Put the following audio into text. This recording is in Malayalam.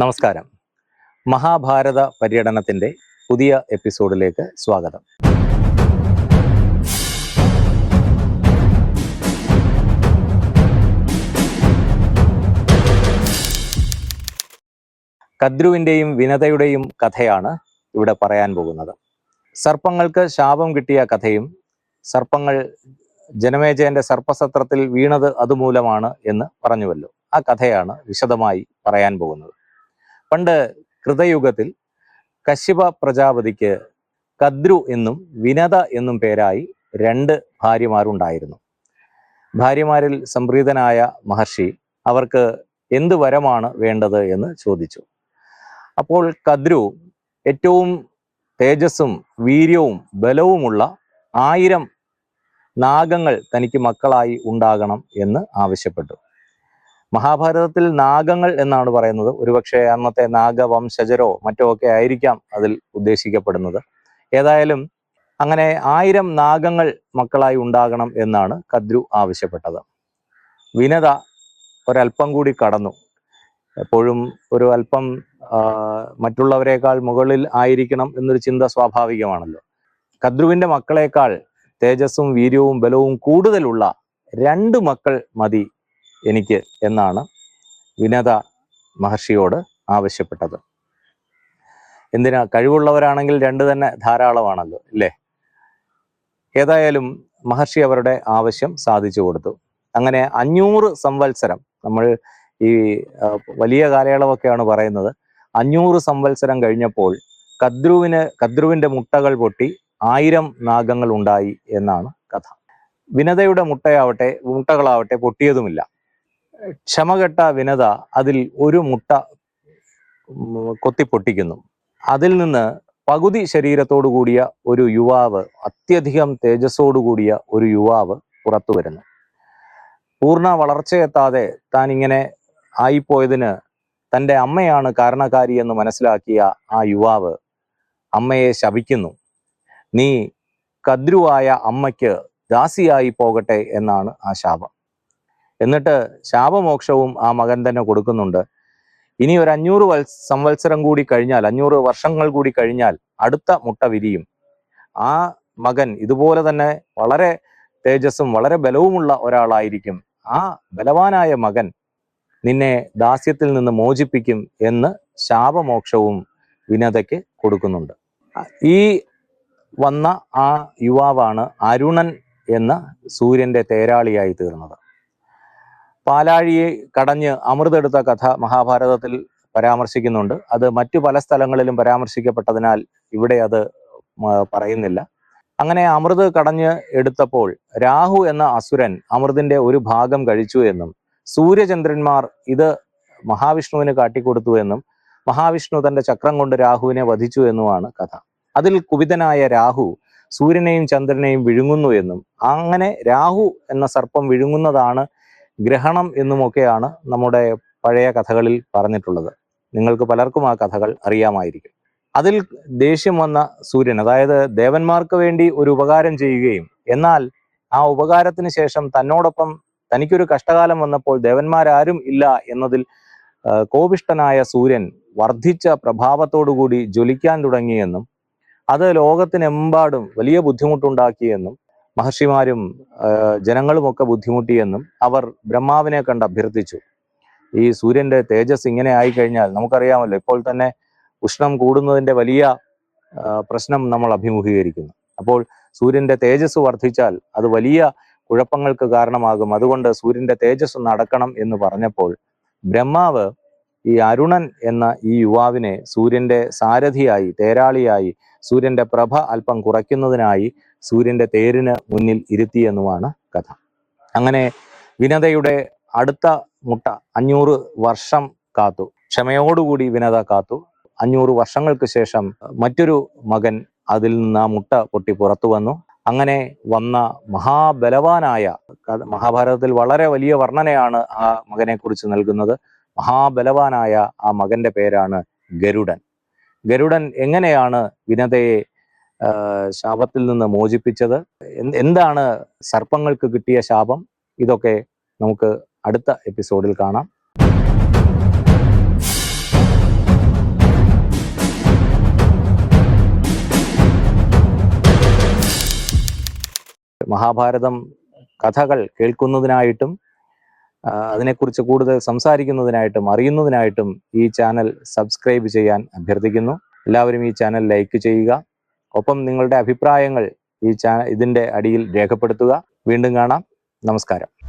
നമസ്കാരം. മഹാഭാരത പര്യടനത്തിന്റെ പുതിയ എപ്പിസോഡിലേക്ക് സ്വാഗതം. കദ്രുവിന്റെയും വിനതയുടെയും കഥയാണ് ഇവിടെ പറയാൻ പോകുന്നത്. സർപ്പങ്ങൾക്ക് ശാപം കിട്ടിയ കഥയും സർപ്പങ്ങൾ ജനമേജയന്റെ സർപ്പസത്രത്തിൽ വീണത് അതുമൂലമാണ് എന്ന് പറഞ്ഞുവല്ലോ. ആ കഥയാണ് വിശദമായി പറയാൻ പോകുന്നത്. പണ്ട് കൃതയുഗത്തിൽ കശ്യപ പ്രജാപതിക്ക് കദ്രു എന്നും വിനത എന്നും പേരായി രണ്ട് ഭാര്യമാരുണ്ടായിരുന്നു. ഭാര്യമാരിൽ സംപ്രീതനായ മഹർഷി അവർക്ക് എന്ത് വരമാണ് വേണ്ടത് എന്ന് ചോദിച്ചു. അപ്പോൾ കദ്രു ഏറ്റവും തേജസ്സും വീര്യവും ബലവുമുള്ള ആയിരം നാഗങ്ങൾ തനിക്ക് മക്കളായി ഉണ്ടാകണം എന്ന് ആവശ്യപ്പെട്ടു. മഹാഭാരതത്തിൽ നാഗങ്ങൾ എന്നാണ് പറയുന്നത്. ഒരുപക്ഷെ അന്നത്തെ നാഗവംശജരോ മറ്റോ ഒക്കെ ആയിരിക്കാം അതിൽ ഉദ്ദേശിക്കപ്പെടുന്നത്. ഏതായാലും അങ്ങനെ ആയിരം നാഗങ്ങൾ മക്കളായി ഉണ്ടാകണം എന്നാണ് കദ്രു ആവശ്യപ്പെട്ടത്. വിനത ഒരല്പം കൂടി കടന്നു. എപ്പോഴും ഒരു അല്പം മറ്റുള്ളവരെക്കാൾ മുകളിൽ ആയിരിക്കണം എന്നൊരു ചിന്ത സ്വാഭാവികമാണല്ലോ. കദ്രുവിന്റെ മക്കളെക്കാൾ തേജസ്സും വീര്യവും ബലവും കൂടുതലുള്ള രണ്ട് മക്കൾ മതി എനിക്ക് എന്നാണ് വിനത മഹർഷിയോട് ആവശ്യപ്പെട്ടത്. എന്തിനാ? കഴിവുള്ളവരാണെങ്കിൽ രണ്ട് തന്നെ ധാരാളമാണല്ലോ അല്ലേ ഏതായാലും മഹർഷി അവരുടെ ആവശ്യം സാധിച്ചു കൊടുത്തു. അങ്ങനെ അഞ്ഞൂറ് സംവത്സരം നമ്മൾ ഈ വലിയ കാലയളവൊക്കെയാണ് പറയുന്നത്. അഞ്ഞൂറ് സംവത്സരം കഴിഞ്ഞപ്പോൾ കദ്രുവിന് കദ്രുവിന്റെ മുട്ടകൾ പൊട്ടി ആയിരം നാഗങ്ങൾ ഉണ്ടായി എന്നാണ് കഥ. വിനതയുടെ മുട്ടയാവട്ടെ മുട്ടകളാവട്ടെ പൊട്ടിയതുമില്ല. ക്ഷമകെട്ട വിനത അതിൽ ഒരു മുട്ട കൊത്തി പൊട്ടിക്കുന്നു അതിൽ നിന്ന് പകുതി ശരീരത്തോടു കൂടിയ ഒരു യുവാവ് അത്യധികം തേജസ്സോടു കൂടിയ ഒരു യുവാവ് പുറത്തു വരുന്നു. പൂർണ വളർച്ചയെത്താതെ താൻ ഇങ്ങനെ ആയിപ്പോയതിന് തന്റെ അമ്മയാണ് കാരണക്കാരി എന്ന് മനസ്സിലാക്കിയ ആ യുവാവ് അമ്മയെ ശപിക്കുന്നു. നീ കദ്രുവായ അമ്മയ്ക്ക് ദാസിയായി പോകട്ടെ എന്നാണ് ആ ശാപം. എന്നിട്ട് ശാപമോക്ഷവും ആ മകൻ തന്നെ കൊടുക്കുന്നുണ്ട്. ഇനി ഒരു അഞ്ഞൂറ് വത്സ സംവത്സരം കൂടി കഴിഞ്ഞാൽ അഞ്ഞൂറ് വർഷങ്ങൾ കൂടി കഴിഞ്ഞാൽ അടുത്ത മുട്ട വിരിയും. ആ മകൻ ഇതുപോലെ തന്നെ വളരെ തേജസ്സും വളരെ ബലവുമുള്ള ഒരാളായിരിക്കും. ആ ബലവാനായ മകൻ നിന്നെ ദാസ്യത്തിൽ നിന്ന് മോചിപ്പിക്കും എന്ന് ശാപമോക്ഷവും വിനതയ്ക്ക് കൊടുക്കുന്നുണ്ട്. ഈ വന്ന ആ യുവാവാണ് അരുണൻ എന്ന സൂര്യന്റെ തേരാളിയായി തീർന്നത്. പാലാഴിയെ കടഞ്ഞ് അമൃതെടുത്ത കഥ മഹാഭാരതത്തിൽ പരാമർശിക്കുന്നുണ്ട്. അത് മറ്റു പല സ്ഥലങ്ങളിലും പരാമർശിക്കപ്പെട്ടതിനാൽ ഇവിടെ അത് പറയുന്നില്ല. അങ്ങനെ അമൃത് കടഞ്ഞ് എടുത്തപ്പോൾ രാഹു എന്ന അസുരൻ അമൃതിന്റെ ഒരു ഭാഗം കഴിച്ചു എന്നും സൂര്യചന്ദ്രന്മാർ ഇത് മഹാവിഷ്ണുവിന് കാട്ടിക്കൊടുത്തു എന്നും മഹാവിഷ്ണു തന്റെ ചക്രം കൊണ്ട് രാഹുവിനെ വധിച്ചു എന്നുമാണ് കഥ. അതിൽ കുപിതനായ രാഹു സൂര്യനെയും ചന്ദ്രനെയും വിഴുങ്ങുന്നു എന്നും അങ്ങനെ രാഹു എന്ന സർപ്പം വിഴുങ്ങുന്നതാണ് ഗ്രഹണം എന്നുമൊക്കെയാണ് നമ്മുടെ പഴയ കഥകളിൽ പറഞ്ഞിട്ടുള്ളത്. നിങ്ങൾക്ക് പലർക്കും ആ കഥകൾ അറിയാമായിരിക്കും. അതിൽ ദേഷ്യം വന്ന സൂര്യൻ അതായത് ദേവന്മാർക്ക് വേണ്ടി ഒരു ഉപകാരം ചെയ്യുകയും എന്നാൽ ആ ഉപകാരത്തിന് ശേഷം തന്നോടൊപ്പം തനിക്കൊരു കഷ്ടകാലം വന്നപ്പോൾ ദേവന്മാരാരും ഇല്ല എന്നതിൽ കോപിഷ്ടനായ സൂര്യൻ വർദ്ധിച്ച പ്രഭാവത്തോടുകൂടി ജ്വലിക്കാൻ തുടങ്ങിയെന്നും അത് ലോകത്തിനെമ്പാടും വലിയ ബുദ്ധിമുട്ടുണ്ടാക്കിയെന്നും മഹർഷിമാരും ജനങ്ങളും ജനങ്ങളുമൊക്കെ ബുദ്ധിമുട്ടിയെന്നും അവർ ബ്രഹ്മാവിനെ കണ്ട് അഭ്യർത്ഥിച്ചു. ഈ സൂര്യന്റെ തേജസ് ഇങ്ങനെ ആയിക്കഴിഞ്ഞാൽ നമുക്കറിയാമല്ലോ ഇപ്പോൾ തന്നെ ഉഷ്ണം കൂടുന്നതിന്റെ വലിയ പ്രശ്നം നമ്മൾ അഭിമുഖീകരിക്കുന്നു. അപ്പോൾ സൂര്യന്റെ തേജസ് വർദ്ധിച്ചാൽ അത് വലിയ കുഴപ്പങ്ങൾക്ക് കാരണമാകും. അതുകൊണ്ട് സൂര്യന്റെ തേജസ് നടക്കണം എന്ന് പറഞ്ഞപ്പോൾ ബ്രഹ്മാവ് ഈ അരുണൻ എന്ന ഈ യുവാവിനെ സൂര്യന്റെ സാരഥിയായി തേരാളിയായി സൂര്യന്റെ പ്രഭ അല്പം കുറയ്ക്കുന്നതിനായി സൂര്യന്റെ തേരിന് മുന്നിൽ ഇരുത്തിയെന്നുമാണ് കഥ. അങ്ങനെ വിനതയുടെ അടുത്ത മുട്ട അഞ്ഞൂറ് വർഷം കാത്തു. ക്ഷമയോടുകൂടി വിനത കാത്തു. അഞ്ഞൂറ് വർഷങ്ങൾക്ക് ശേഷം മറ്റൊരു മകൻ അതിൽ നിന്ന് ആ മുട്ട പൊട്ടി പുറത്തു വന്നു. അങ്ങനെ വന്ന മഹാബലവാനായ മഹാഭാരതത്തിൽ വളരെ വലിയ വർണനയാണ് ആ മകനെ കുറിച്ച് നൽകുന്നത്. മഹാബലവാനായ ആ മകന്റെ പേരാണ് ഗരുഡൻ. ഗരുഡൻ എങ്ങനെയാണ് വിനതയെ ശാപത്തിൽ നിന്ന് മോചിപ്പിച്ചത്. എന്താണ് സർപ്പങ്ങൾക്ക് കിട്ടിയ ശാപം? ഇതൊക്കെ നമുക്ക് അടുത്ത എപ്പിസോഡിൽ കാണാം. മഹാഭാരതം കഥകൾ കേൾക്കുന്നതിനായിട്ടും അതിനെക്കുറിച്ച് കൂടുതൽ സംസാരിക്കുന്നതിനായിട്ടും അറിയുന്നതിനായിട്ടും ഈ ചാനൽ സബ്സ്ക്രൈബ് ചെയ്യാൻ അഭ്യർത്ഥിക്കുന്നു. എല്ലാവരും ഈ ചാനൽ ലൈക്ക് ചെയ്യുക. ഒപ്പം നിങ്ങളുടെ അഭിപ്രായങ്ങൾ ഈ ചാ ഇതിന്റെ അടിയിൽ രേഖപ്പെടുത്തുക. വീണ്ടും കാണാം. നമസ്കാരം.